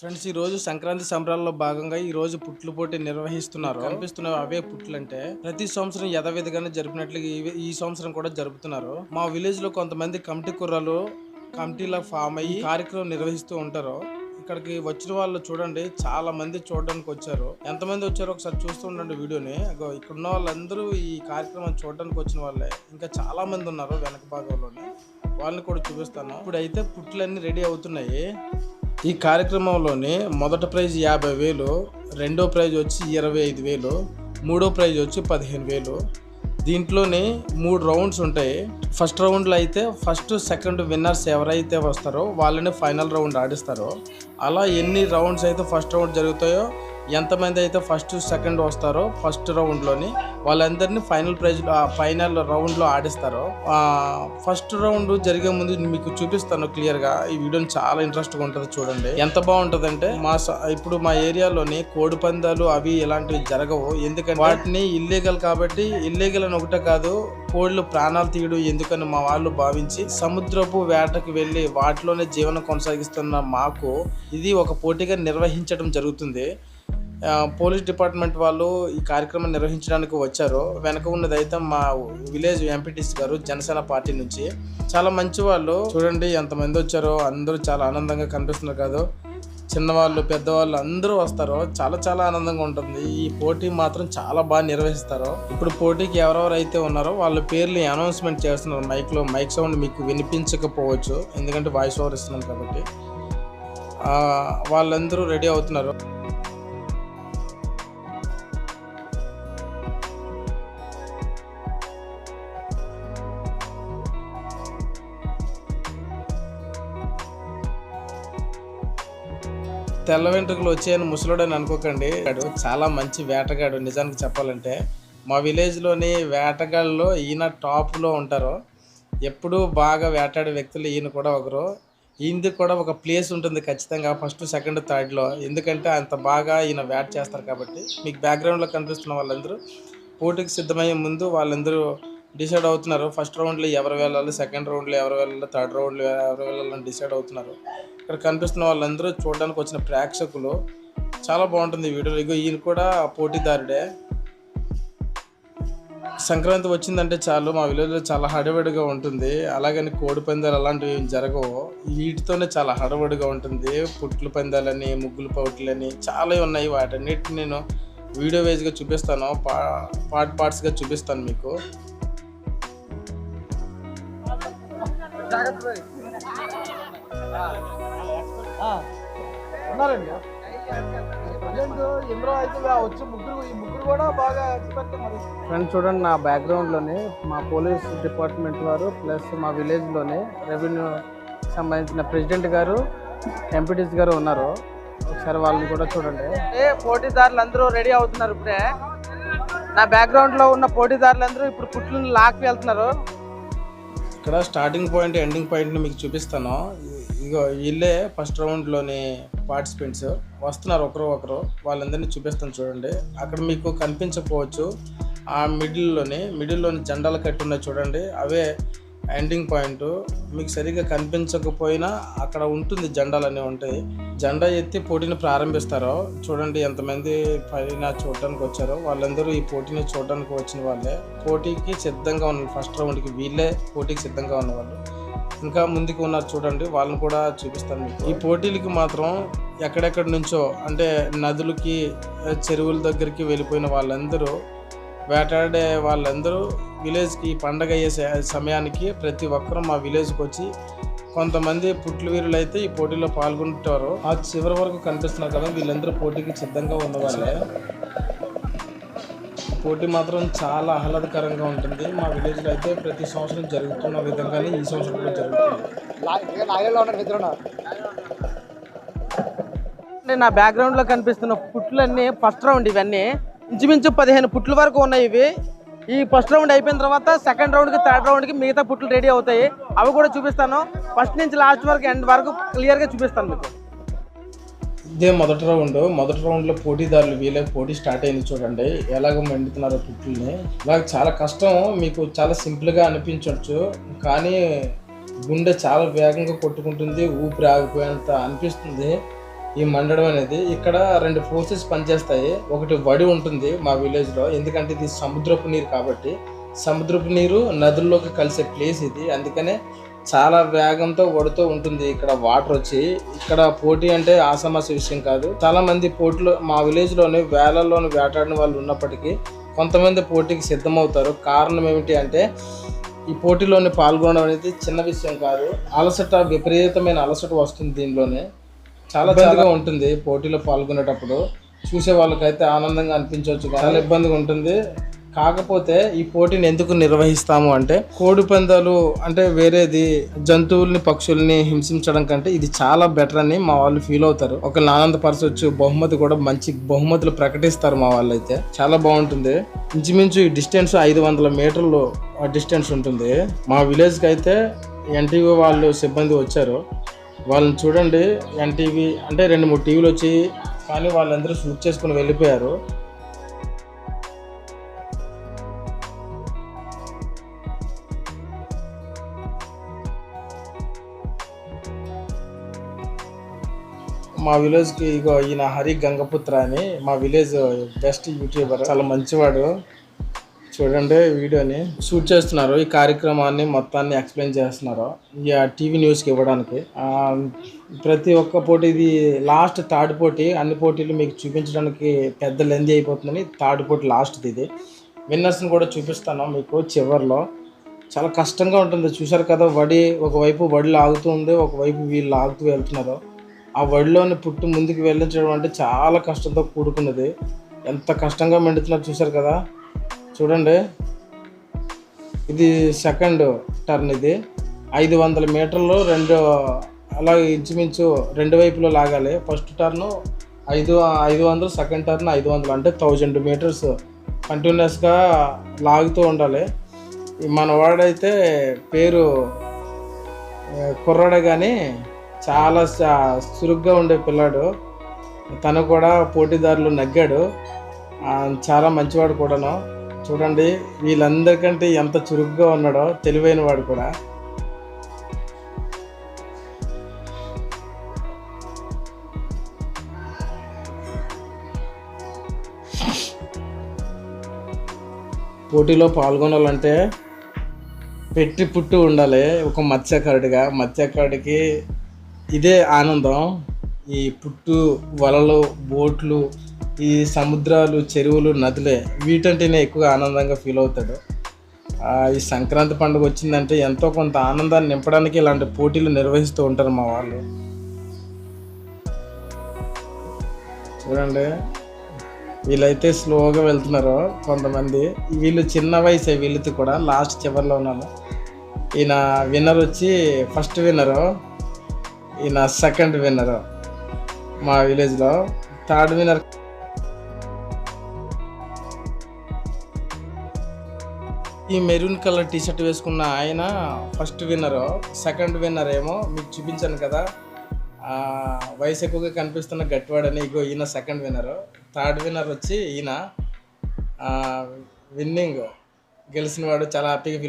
Friends ఈ రోజు సంక్రాంతి సంబరాల్లో భాగంగా ఈ రోజు పుట్లు పోటీ నిర్వహిస్తున్నారు. కనిపిస్తున్న అవే పుట్లు అంటే ప్రతి సంవత్సరం యథావిధిగానే జరిపినట్లు ఈ- ఈ సంవత్సరం కూడా జరుపుతున్నారు. మా విలేజ్లో కొంతమంది కమిటీ కుర్రాలు కమిటీలో ఫామ్ అయ్యి కార్యక్రమం నిర్వహిస్తూ ఉంటారు. ఇక్కడికి వచ్చిన వాళ్ళు చూడండి చాలా మంది చూడడానికి వచ్చారు. ఎంతమంది వచ్చారో ఒకసారి చూస్తూ ఉండండి వీడియోని. ఇక్కడ ఉన్న వాళ్ళందరూ ఈ కార్యక్రమం చూడడానికి వచ్చిన వాళ్ళే. ఇంకా చాలా మంది ఉన్నారు వెనక భాగంలోనే. వాళ్ళని కూడా చూపిస్తాను. ఇప్పుడైతే పుట్లన్నీ రెడీ అవుతున్నాయి. ఈ కార్యక్రమంలోనే మొదటి ప్రైజ్ యాభై వేలు రెండో ప్రైజ్ వచ్చి ఇరవై ఐదు వేలు మూడో ప్రైజ్ వచ్చి పదిహేను వేలు. దీంట్లోనే మూడు రౌండ్స్ ఉంటాయి. ఫస్ట్ రౌండ్లో అయితే ఫస్ట్ సెకండ్ విన్నర్స్ ఎవరైతే వస్తారో వాళ్ళని ఫైనల్ రౌండ్ ఆడిస్తారో అలా ఎన్ని రౌండ్స్ అయితే ఫస్ట్ రౌండ్ జరుగుతాయో ఎంతమంది అయితే ఫస్ట్ సెకండ్ వస్తారో ఫస్ట్ రౌండ్లోని వాళ్ళందరినీ ఫైనల్ ప్రైజ్లో ఫైనల్ రౌండ్లో ఆడిస్తారు ఫస్ట్ రౌండ్ జరిగే ముందు మీకు చూపిస్తాను క్లియర్గా. ఈ వీడియోని చాలా ఇంట్రెస్ట్గా ఉంటుంది చూడండి. ఎంత బాగుంటుందంటే మా స- ఇప్పుడు మా ఏరియాలోని కోడి పందాలు అవి ఇలాంటివి జరగవు. ఎందుకంటే వాటిని ఇల్లీగల్ కాబట్టి ఇల్లీగల్ అని ఒకటే కాదు కోళ్ళు ప్రాణాలు తీయడం ఎందుకని మా వాళ్ళు భావించి సముద్రపు వేటకు వెళ్ళి వాటిలోనే జీవనం కొనసాగిస్తున్న మాకు ఇది ఒక పోటీగా నిర్వహించడం జరుగుతుంది. పోలీస్ డిపార్ట్మెంట్ వాళ్ళు ఈ కార్యక్రమం నిర్వహించడానికి వచ్చారు. వెనక ఉన్నదైతే మా విలేజ్ ఎంపీటీసీ గారు జనసేన పార్టీ నుంచి. చాలా మంచి వాళ్ళు. చూడండి ఎంతమంది వచ్చారో అందరూ చాలా ఆనందంగా కనిపిస్తున్నారు కాదు. చిన్నవాళ్ళు పెద్దవాళ్ళు అందరూ వస్తారు. చాలా చాలా ఆనందంగా ఉంటుంది. ఈ పోటీ మాత్రం చాలా బాగా నిర్వహిస్తారు. ఇప్పుడు పోటీకి ఎవరెవరు అయితే ఉన్నారో వాళ్ళ పేర్లు అనౌన్స్మెంట్ చేస్తున్నారు. మైక్లో మైక్ సౌండ్ మీకు వినిపించకపోవచ్చు. ఎందుకంటే వాయిస్ ఓవర్ ఇస్తున్నాం కాబట్టి. వాళ్ళందరూ రెడీ అవుతున్నారు. తెల్ల వెంట్రుకలు వచ్చాయని ముసలోడని అనుకోకండి. వాడు చాలా మంచి వేటగాడు నిజానికి చెప్పాలంటే. మా విలేజ్లోని వేటగాళ్ళలో ఈయన టాప్లో ఉంటారు. ఎప్పుడూ బాగా వేటాడే వ్యక్తులు ఈయన కూడా ఒకరు. ఈయనది కూడా ఒక ప్లేస్ ఉంటుంది ఖచ్చితంగా ఫస్ట్ సెకండ్ థర్డ్లో. ఎందుకంటే అంత బాగా ఈయన వేట చేస్తారు కాబట్టి. మీకు బ్యాక్గ్రౌండ్లో కనిపిస్తున్న వాళ్ళందరూ పోటీకి సిద్ధమయ్యే ముందు వాళ్ళందరూ డిసైడ్ అవుతున్నారు. ఫస్ట్ రౌండ్లో ఎవరు వెళ్ళాలి సెకండ్ రౌండ్లో ఎవరు వెళ్ళాలి థర్డ్ రౌండ్లో ఎవరు వెళ్ళాలని డిసైడ్ అవుతున్నారు. ఇక్కడ కనిపిస్తున్న వాళ్ళందరూ చూడడానికి వచ్చిన ప్రేక్షకులు చాలా బాగుంటుంది ఈ వీడియో. ఇగో ఈయన కూడా పోటీదారుడే. సంక్రాంతి వచ్చిందంటే చాలు మా విలేజ్లో చాలా హడవిడిగా ఉంటుంది. అలాగని కోడి పందాలు అలాంటివి ఏం జరగవు. వీటితోనే చాలా హడవిడిగా ఉంటుంది. పుట్లు పందాలని ముగ్గులు పౌట్లని చాలా ఉన్నాయి. వాటన్నిటిని నేను వీడియో వేజ్గా చూపిస్తాను. పా పార్ట్ పార్ట్స్గా చూపిస్తాను మీకు. మరి ఫ్రెండ్స్ చూడండి నా బ్యాక్గ్రౌండ్లోనే మా పోలీస్ డిపార్ట్మెంట్ వారు ప్లస్ మా విలేజ్లోనే రెవెన్యూ సంబంధించిన ప్రెసిడెంట్ గారు ఎంపీటీస్ గారు ఉన్నారు. ఒకసారి వాళ్ళని కూడా చూడండి. ఏ పోటీదారులు అందరూ రెడీ అవుతున్నారు ఇప్పుడే. నా బ్యాక్గ్రౌండ్లో ఉన్న పోటీదారులు అందరూ ఇప్పుడు పుట్లను లాక్కి వెళ్తున్నారు. ఇక్కడ స్టార్టింగ్ పాయింట్ ఎండింగ్ పాయింట్ని మీకు చూపిస్తాను. ఇగో వీళ్ళే ఫస్ట్ రౌండ్లోని పార్టిసిపెంట్స్. వస్తున్నారు ఒకరు ఒకరు. వాళ్ళందరినీ చూపిస్తాను చూడండి. అక్కడ మీకు కనిపించకపోవచ్చు. ఆ మిడిల్లోని మిడిల్లోని జెండాలు కట్టి ఉన్నాయి చూడండి. అవే ఎండింగ్ పాయింట్ మీకు సరిగ్గా కనిపించకపోయినా అక్కడ ఉంటుంది జెండాలు అనేవి ఉంటాయి. జెండా ఎత్తి పోటీని ప్రారంభిస్తారో చూడండి ఎంతమంది పైన చూడడానికి వచ్చారో వాళ్ళందరూ ఈ పోటీని చూడడానికి వచ్చిన వాళ్ళే. పోటీకి సిద్ధంగా ఉన్న ఫస్ట్ రౌండ్కి వీళ్ళే పోటీకి సిద్ధంగా ఉన్నవాళ్ళు ఇంకా ముందుకు ఉన్నారు చూడండి వాళ్ళని కూడా చూపిస్తాను మీకు. ఈ పోటీలకి మాత్రం ఎక్కడెక్కడి నుంచో అంటే నదులకి చెరువుల దగ్గరికి వెళ్ళిపోయిన వాళ్ళందరూ వేటాడే వాళ్ళందరూ విలేజ్కి పండగ అయ్యే సమయానికి ప్రతి ఒక్కరూ మా విలేజ్కి వచ్చి కొంతమంది పుట్లు వీరులు అయితే ఈ పోటీలో పాల్గొంటారు. ఆ చివరి వరకు కనిపిస్తున్నారు కదా వీళ్ళందరూ పోటీకి సిద్ధంగా ఉన్నవాళ్ళే. పోటీ మాత్రం చాలా ఆహ్లాదకరంగా ఉంటుంది. మా విలేజ్లో అయితే ప్రతి సంవత్సరం జరుగుతున్న విధంగానే ఈ సంవత్సరం కూడా జరుగుతుంది. నా బ్యాక్గ్రౌండ్లో కనిపిస్తున్న పుట్లన్నీ ఫస్ట్ రౌండ్ ఇవన్నీ ఇంచుమించు పదిహేను పుట్లు వరకు ఉన్నాయి ఇవి. ఈ ఫస్ట్ రౌండ్ అయిపోయిన తర్వాత సెకండ్ రౌండ్కి థర్డ్ రౌండ్కి మిగతా పుట్లు రెడీ అవుతాయి. అవి కూడా చూపిస్తాను. ఫస్ట్ నుంచి లాస్ట్ వరకు ఎండ్ వరకు క్లియర్గా చూపిస్తాను మీకు. ఇదే మొదటి రౌండ్. మొదటి రౌండ్లో పోటీదారులు వీళ్ళే పోటీ స్టార్ట్ అయింది చూడండి. ఎలాగ మండుతున్నారో పుట్లని. నాకు చాలా కష్టం. మీకు చాలా సింపుల్గా అనిపించవచ్చు కానీ గుండె చాలా వేగంగా కొట్టుకుంటుంది. ఊపిరి ఆగిపోయేంత అనిపిస్తుంది. ఈ మండడం అనేది ఇక్కడ రెండు ఫోర్సెస్ పనిచేస్తాయి. ఒకటి వడి ఉంటుంది మా విలేజ్లో ఎందుకంటే ఇది సముద్రపు నీరు కాబట్టి. సముద్రపు నీరు నదుల్లోకి కలిసే ప్లేస్ ఇది. అందుకనే చాలా వేగంతో వడుతూ ఉంటుంది ఇక్కడ వాటర్ వచ్చి. ఇక్కడ పోటీ అంటే ఆసమాస విషయం కాదు. చాలా మంది పోటీలో మా విలేజ్లోనే వేలల్లోని వేటాడిన వాళ్ళు ఉన్నప్పటికీ కొంతమంది పోటీకి సిద్ధమవుతారు. కారణం ఏమిటి అంటే ఈ పోటీలోని పాల్గొనడం అనేది చిన్న విషయం కాదు. అలసట విపరీతమైన అలసట వస్తుంది దీనిలోనే. చాలా ఇబ్బందిగా ఉంటుంది పోటీలో పాల్గొనేటప్పుడు. చూసే వాళ్ళకైతే ఆనందంగా అనిపించవచ్చు. చాలా ఇబ్బందిగా ఉంటుంది. కాకపోతే ఈ పోటీని ఎందుకు నిర్వహిస్తాము అంటే కోడి పందాలు అంటే వేరేది జంతువుల్ని పక్షుల్ని హింసించడం కంటే ఇది చాలా బెటర్ అని మా వాళ్ళు ఫీల్ అవుతారు. ఒకరిని ఆనందపరచవచ్చు బహుమతి కూడా మంచి బహుమతులు ప్రకటిస్తారు మా వాళ్ళు అయితే చాలా బాగుంటుంది. ఇంచుమించు ఈ డిస్టెన్స్ ఐదు వందల మీటర్లు డిస్టెన్స్ ఉంటుంది. మా విలేజ్కి అయితే ఎన్టీవీ వాళ్ళు సిబ్బంది వచ్చారు. వాళ్ళని చూడండి ఎన్టీవీ అంటే రెండు మూడు టీవీలు వచ్చి కానీ వాళ్ళందరూ షూట్ చేసుకుని వెళ్ళిపోయారు. మా విలేజ్కి ఇగో ఈయన హరి గంగపుత్ర అని మా విలేజ్ బెస్ట్ యూట్యూబర్ చాలా మంచివాడు. చూడండి వీడియోని షూట్ చేస్తున్నారు. ఈ కార్యక్రమాన్ని మొత్తాన్ని ఎక్స్ప్లెయిన్ చేస్తున్నారు. ఈ టీవీ న్యూస్కి ఇవ్వడానికి. ప్రతి ఒక్క పోటీ ఇది లాస్ట్ థర్డ్ పోటీ. అన్ని పోటీలు మీకు చూపించడానికి పెద్ద లెంది అయిపోతుందని థర్డ్ పోటీ లాస్ట్ ఇది. విన్నర్స్ని కూడా చూపిస్తాను మీకు చివర్లో. చాలా కష్టంగా ఉంటుంది. చూశారు కదా వడి ఒకవైపు వడి లాగుతూ ఉంది ఒకవైపు వీళ్ళు లాగుతూ వెళ్తున్నారు. ఆ వడిలోని పుట్టు ముందుకు వెళ్ళించడం అంటే చాలా కష్టంతో కూడుకున్నది. ఎంత కష్టంగా మెండుతున్నారు చూశారు కదా. చూడండి. ఇది సెకండ్ టర్న్ ఇది. ఐదు వందల మీటర్లు రెండు అలా ఇంచుమించు రెండు వైపులో లాగాలి. ఫస్ట్ టర్ను ఐదు ఐదు వందలు సెకండ్ టర్న్ ఐదు వందలు. అంటే థౌజండ్ మీటర్స్ కంటిన్యూస్గా లాగుతూ ఉండాలి. మన వాడైతే పేరు కుర్రాడే కానీ చాలా చురుగ్గా ఉండే పిల్లాడు. తను కూడా పోటీదారులు నగ్గాడు. చాలా మంచివాడు కూడాను. చూడండి వీళ్ళందరికంటే ఎంత చురుగ్గా ఉన్నాడో తెలివైన వాడు కూడా. పోటీలో పాల్గొనాలంటే పెట్టి పుట్టు ఉండాలి ఒక మత్స్యకారుడిగా. మత్స్యకారుడికి ఇదే ఆనందం. ఈ పుట్టు వలలు బోట్లు ఈ సముద్రాలు చెరువులు నదులే వీటంటేనే ఎక్కువ ఆనందంగా ఫీల్ అవుతాడు. ఈ సంక్రాంతి పండుగ వచ్చిందంటే ఎంతో కొంత ఆనందాన్ని నింపడానికి ఇలాంటి పోటీలు నిర్వహిస్తూ ఉంటారు మా వాళ్ళు. చూడండి వీళ్ళైతే స్లోగా వెళ్తున్నారు కొంతమంది. వీళ్ళు చిన్న వయసే వీళ్ళతో కూడా లాస్ట్ చివరిలో ఉన్నారు. ఈయన విన్నర్ వచ్చి ఫస్ట్ విన్నరు ఈయన సెకండ్ విన్నరు మా విలేజ్లో థర్డ్ విన్నర్ ఈ మెరూన్ కలర్ టీ షర్ట్ వేసుకున్న ఆయన ఫస్ట్ విన్నర్ సెకండ్ విన్నర్ ఏమో మీకు చూపించాను కదా. ఆ, వయసు ఎక్కువగా కనిపిస్తున్న గట్టివాడని ఇగో ఈయన సెకండ్ విన్నర్ థర్డ్ విన్నర్ వచ్చి ఈయన విన్నింగ్ గెలిచిన వాడు చాలా హ్యాపీగా